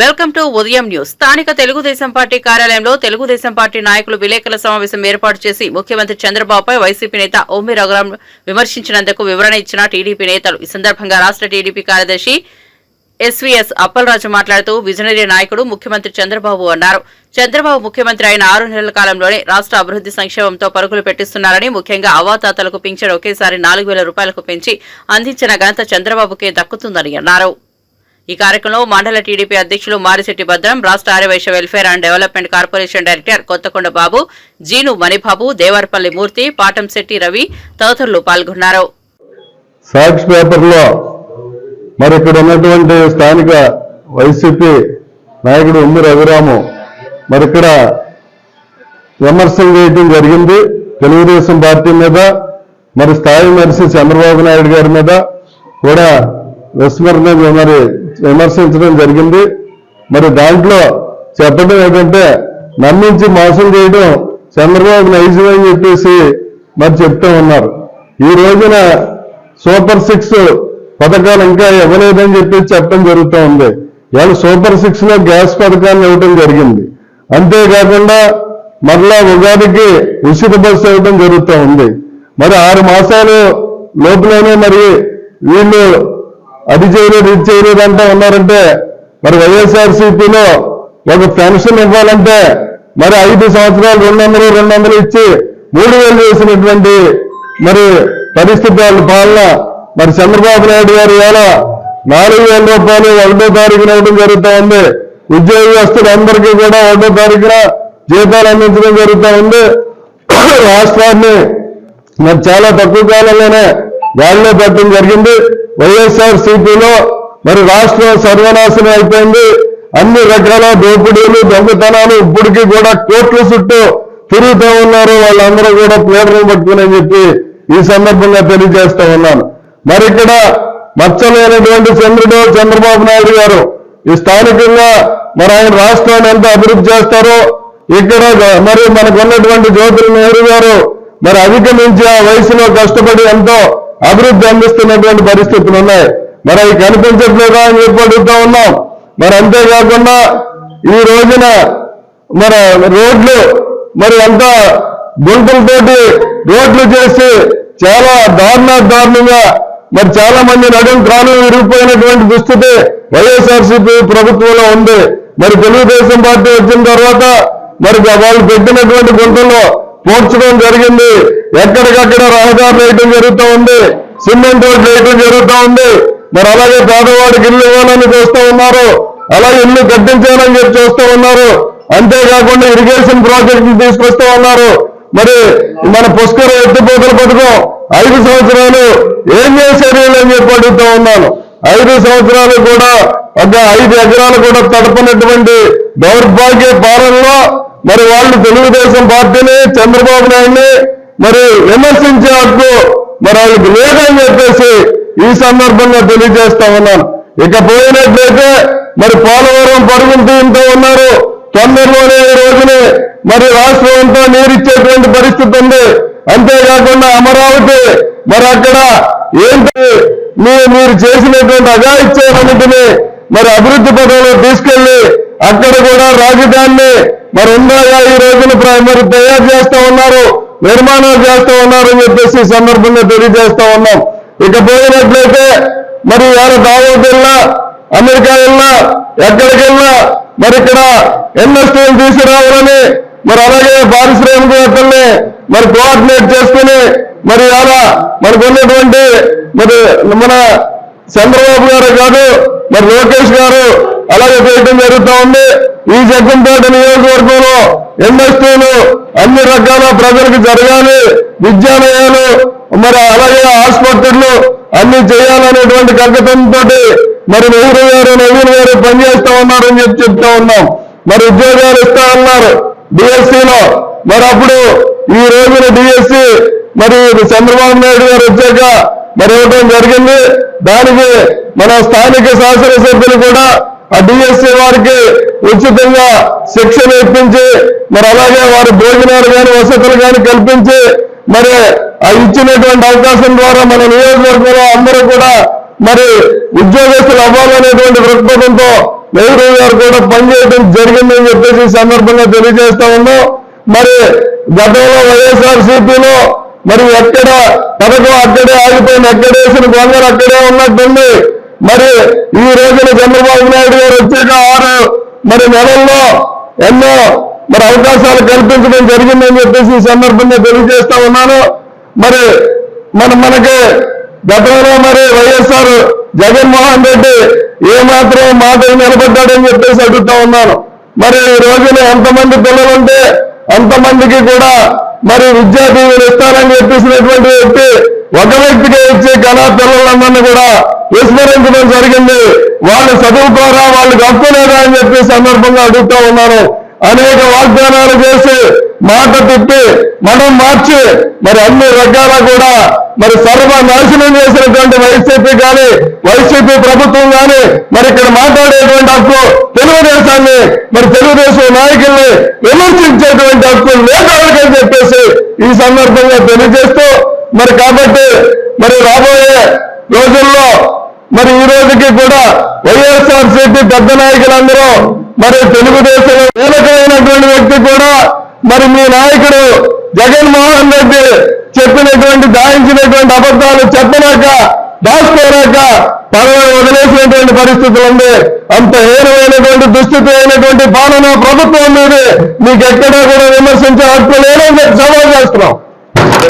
Welcome to ఉదయం news. స్థానిక Telugu Desam party కార్యాలయంలో తెలుగుదేశం పార్టీ నాయకులు విలేకరుల సమావేశం ఏర్పాటు చేసి ముఖ్యమంత్రి చంద్రబాబుపై వైసీపీ నేత ఓమి రఘురాం విమర్శించినందుకు వివరణ ఇచ్చిన టీడీపీ నేతలు. ఈ సందర్భంగా రాష్ట్ర టీడీపీ కార్యదర్శి ఎస్వీఎస్ అప్పలరాజు మాట్లాడుతూ విజనరీ నాయకుడు ముఖ్యమంత్రి చంద్రబాబు అన్నారు. చంద్రబాబు ముఖ్యమంత్రి అయిన ఆరు నెలల కాలంలోనే రాష్ట్ర అభివృద్ధి సంక్షేమంతో పరుగులు పెట్టిస్తున్నారని ముఖ్యంగా అవాతాతలకు పింఛన్ ఒకేసారి నాలుగు వేల రూపాయలకు పెంచి అందించిన ఘనత చంద్రబాబుకే దక్కుతుందని అన్నారు. ఈ కార్యక్రమంలో మండల టీడీపీ అధ్యక్షులు మారిశెట్టి భద్రం రాష్ట్ర Aryavysya welfare and development corporation director Kothakonda Babu Jeenu Manibabu Devarapalli Murthy Patamsetti Ravi తదితరులు పాల్గొన్నారు. సాక్షి పేపర్లో మరి ఇక్కడ ఉన్నటువంటి స్థానిక వైసీపీ నాయకుడు ఉమ్మి రఘురాము మరి ఇక్కడ విమర్శం చేయటం జరిగింది. తెలుగుదేశం పార్టీ మీద మరి స్థాయి మనిషి చంద్రబాబు నాయుడు గారి మీద కూడా విస్మరణ మరి విమర్శించడం జరిగింది. మరి దాంట్లో చెప్పడం ఏంటంటే నమ్మించి మోసం చేయడం చంద్రబాబు నైజం అని చెప్పేసి మరి చెప్తూ ఉన్నారు. ఈ రోజున సూపర్ సిక్స్ పథకాలు ఇంకా ఇవ్వలేదని చెప్పి చెప్పడం జరుగుతూ ఉంది. ఇవాళ సూపర్ సిక్స్లో గ్యాస్ పథకాన్ని ఇవ్వడం జరిగింది. అంతేకాకుండా మరలా ఉగాదికి ఉచిత బస్సు ఇవ్వడం జరుగుతూ ఉంది. మరి ఆరు మాసాలు లోపలనే మరి వీళ్ళు అది చేయలేదు ఇది చేయలేదు అంటూ ఉన్నారంటే మరి వైఎస్ఆర్సీపీలో ఒక పెన్షన్ ఇవ్వాలంటే మరి ఐదు సంవత్సరాలు రెండు వందలు రెండు వందలు ఇచ్చి మూడు వేలు చేసినటువంటి మరి పరిస్థితి వాళ్ళ పాలన మరి చంద్రబాబు నాయుడు గారు ఇవాళ నాలుగు వేల రూపాయలు ఒకటో తారీఖున ఇవ్వడం జరుగుతూ ఉంది. ఉద్యోగస్తులందరికీ కూడా ఒకటో తారీఖున జీతాలు అందించడం జరుగుతూ ఉంది. రాష్ట్రాన్ని మరి చాలా తక్కువ కాలంలోనే గాలిలో పెట్టడం జరిగింది. వైఎస్ఆర్ సిపిలో మరి రాష్ట్రం సర్వనాశనం అయిపోయింది. అన్ని రకాల దోపిడీలు దొంగతనాలు ఇప్పటికీ కూడా కోట్ల చుట్టూ తిరుగుతూ ఉన్నారు. వాళ్ళందరూ కూడా ప్లేటర్లు పట్టుకుని చెప్పి ఈ సందర్భంగా తెలియజేస్తా ఉన్నాను. మరి ఇక్కడ మచ్చలేనటువంటి చంద్రుడు చంద్రబాబు నాయుడు గారు ఈ స్థానికంగా మరి ఆయన రాష్ట్రాన్ని ఎంత అభివృద్ధి చేస్తారో ఇక్కడ మరి మనకు ఉన్నటువంటి జ్యోతుల నెహ్రూ గారు మరి అధిగమించి ఆ వయసులో కష్టపడి ఎంతో అభివృద్ధి అందిస్తున్నటువంటి పరిస్థితులు ఉన్నాయి. మరి అవి కనిపించట్లేదా అని చెప్పి అడుగుతా ఉన్నాం. మరి అంతేకాకుండా ఈ రోజున మరి రోడ్లు మరి అంత గుంటలతోటి రోడ్లు చేసి చాలా దారుణ దారుణంగా మరి చాలా మంది నడుం కాలు విరిగిపోయినటువంటి దుస్థితి వైఎస్ఆర్సీపీ ప్రభుత్వంలో ఉంది. మరి తెలుగుదేశం పార్టీ వచ్చిన తర్వాత మరి వాళ్ళు పెట్టినటువంటి గుంటల్లో పోర్చడం జరిగింది. ఎక్కడికక్కడ రహదారులు వేయటం జరుగుతూ ఉంది. సిమెంట్ రోడ్లు వేయటం జరుగుతూ ఉంది. మరి అలాగే పేదవాడికి ఇల్లు ఇవ్వాలని చూస్తూ ఉన్నారు. అలాగే ఇల్లు కట్టించాలని చెప్పి చూస్తూ ఉన్నారు. అంతేకాకుండా ఇరిగేషన్ ప్రాజెక్టులు తీసుకొస్తూ ఉన్నారు. మరి మన పుష్కర ఎత్తిపోతల పథకం ఐదు సంవత్సరాలు ఏం చేశారు అని చెప్పి అడుగుతూ ఉన్నాను. ఐదు సంవత్సరాలు కూడా ఒక ఐదు ఎకరాలు కూడా తడపనటువంటి దౌర్భాగ్య పాలనలో మరి వాళ్ళు తెలుగుదేశం పార్టీని చంద్రబాబు నాయుడిని మరి విమర్శించే హక్కు మరి వాళ్ళకి లేదని చెప్పేసి ఈ సందర్భంగా తెలియజేస్తా ఉన్నాను. ఇక పోయినట్లయితే మరి పోలవరం పరుగులు తీయంతో ఉన్నారు. తొందరలోనే ఈ రోజుని మరి రాష్ట్రం అంతా నీరిచ్చేటువంటి పరిస్థితి ఉంది. అంతేకాకుండా అమరావతి మరి అక్కడ ఏంటి? మీరు మీరు చేసినటువంటి అగాయిత్యాలన్నింటినీ మరి అభివృద్ధి పదంలో తీసుకెళ్ళి అక్కడ కూడా రాజధానిని మరి ఉన్నాయా ఈ రోజున మరి తయారు చేస్తా ఉన్నారు. నిర్మాణాలు చేస్తూ ఉన్నారు చెప్పేసి సందర్భంగా తెలియజేస్తా ఉన్నాం. ఇక పోయినట్లయితే మరి వాళ్ళ దావోకి వెళ్ళినా అమెరికా వెళ్ళినా ఎక్కడికి వెళ్ళినా మరి ఇక్కడ ఇండస్ట్రీలు తీసుకురావాలని మరి అలాగే పారిశ్రామికవేత్తల్ని మరి కోఆర్డినేట్ చేసుకుని మరి అలా మనకు ఉన్నటువంటి మరి మన చంద్రబాబు గారు కాదు మరి లోకేష్ గారు అలాగే చేయడం జరుగుతూ ఉంది. ఈ జగ్గంపేట నియోజకవర్గంలో ఇండస్ట్రీలు అన్ని రకాల ప్రజలకు జరగాలి విద్యాలయాలు మరి అలాగే ఆసుపత్రులు అన్ని చేయాలనేటువంటి కంకతంతో మరి నెహ్రూ గారు నవీన్ గారు పనిచేస్తా ఉన్నారని చెప్పి చెప్తా ఉన్నాం. మరి ఉద్యోగాలు ఇస్తా ఉన్నారు డిఎస్సిలో. మరి అప్పుడు ఈ రోజున డిఎస్సి మరి చంద్రబాబు నాయుడు గారు వచ్చాక మరి ఇవ్వడం జరిగింది. దానికి మన స్థానిక శాసనసభ్యులు కూడా ఆ డిఎస్సీ వారికి ఉచితంగా శిక్షణ ఇప్పించి మరి అలాగే వారి భోజనాలు కానీ వసతులు కానీ కల్పించి మరి ఆ ఇచ్చినటువంటి అవకాశం ద్వారా మన నియోజకవర్గంలో అందరూ కూడా మరి ఉద్యోగస్తులు అవ్వాలనేటువంటి దృక్పథంతో నెహ్రూ గారు కూడా పనిచేయడం జరిగిందని చెప్పేసి సందర్భంగా తెలియజేస్తా ఉన్నాం. మరి గతంలో వైఎస్ఆర్ సిపిలో మరి ఎక్కడ పథకం అక్కడే ఆగిపోయింది ఎక్కడేసిన కొందరు అక్కడే ఉన్నట్టుంది. మరి ఈ రోజున చంద్రబాబు నాయుడు గారు వచ్చాక ఆరు మరి నెలల్లో ఎన్నో మరి అవకాశాలు కల్పించడం జరిగిందని చెప్పేసి ఈ సందర్భంగా తెలియజేస్తా ఉన్నాను. మరి మన మనకి గతంలో మరి వైఎస్ఆర్ జగన్మోహన్ రెడ్డి ఏమాత్రం మాటలు నిలబడ్డాడని చెప్పేసి అడుగుతా ఉన్నాను. మరి ఈ రోజున ఎంతమంది పిల్లలుంటే అంతమందికి కూడా మరి విద్యా దీవులు ఇస్తారని చెప్పేసినటువంటి వ్యక్తి ఒక వ్యక్తిగా ఇచ్చే కళా పిల్లలందరినీ కూడా విస్మరించడం జరిగింది. వాళ్ళు చదువుకోరా వాళ్ళకి హక్కు లేదా అని చెప్పి సందర్భంగా అడుగుతా ఉన్నారు. అనేక వాగ్దానాలు చేసి మాట తిప్పి మనం మార్చి మరి అన్ని రకాల కూడా మరి సర్వనాశనం చేసినటువంటి వైసీపీ కానీ వైసీపీ ప్రభుత్వం కానీ మరి ఇక్కడ మాట్లాడేటువంటి హక్కు తెలుగుదేశాన్ని మరి తెలుగుదేశం నాయకుల్ని విమర్శించేటువంటి హక్కు లేదని చెప్పేసి ఈ సందర్భంగా తెలియజేస్తూ మరి కాబట్టి మరి రాబోయే రోజుల్లో మరి ఈ రోజుకి కూడా వైఎస్ఆర్ సిపి పెద్ద నాయకులందరూ మరి తెలుగుదేశం కీలకమైనటువంటి వ్యక్తి కూడా మరి మీ నాయకుడు జగన్మోహన్ రెడ్డి చెప్పినటువంటి దాయించినటువంటి అబద్ధాలు చెప్పలేక దాచుకోలేక పదవి వదిలేసినటువంటి పరిస్థితులు ఉంది అంత హేరమైనటువంటి దుస్థితి అయినటువంటి పాలన ప్రభుత్వం మీద. మీకు ఎక్కడా కూడా విమర్శించే హక్కు లేదని సవాల్ చేస్తున్నాం.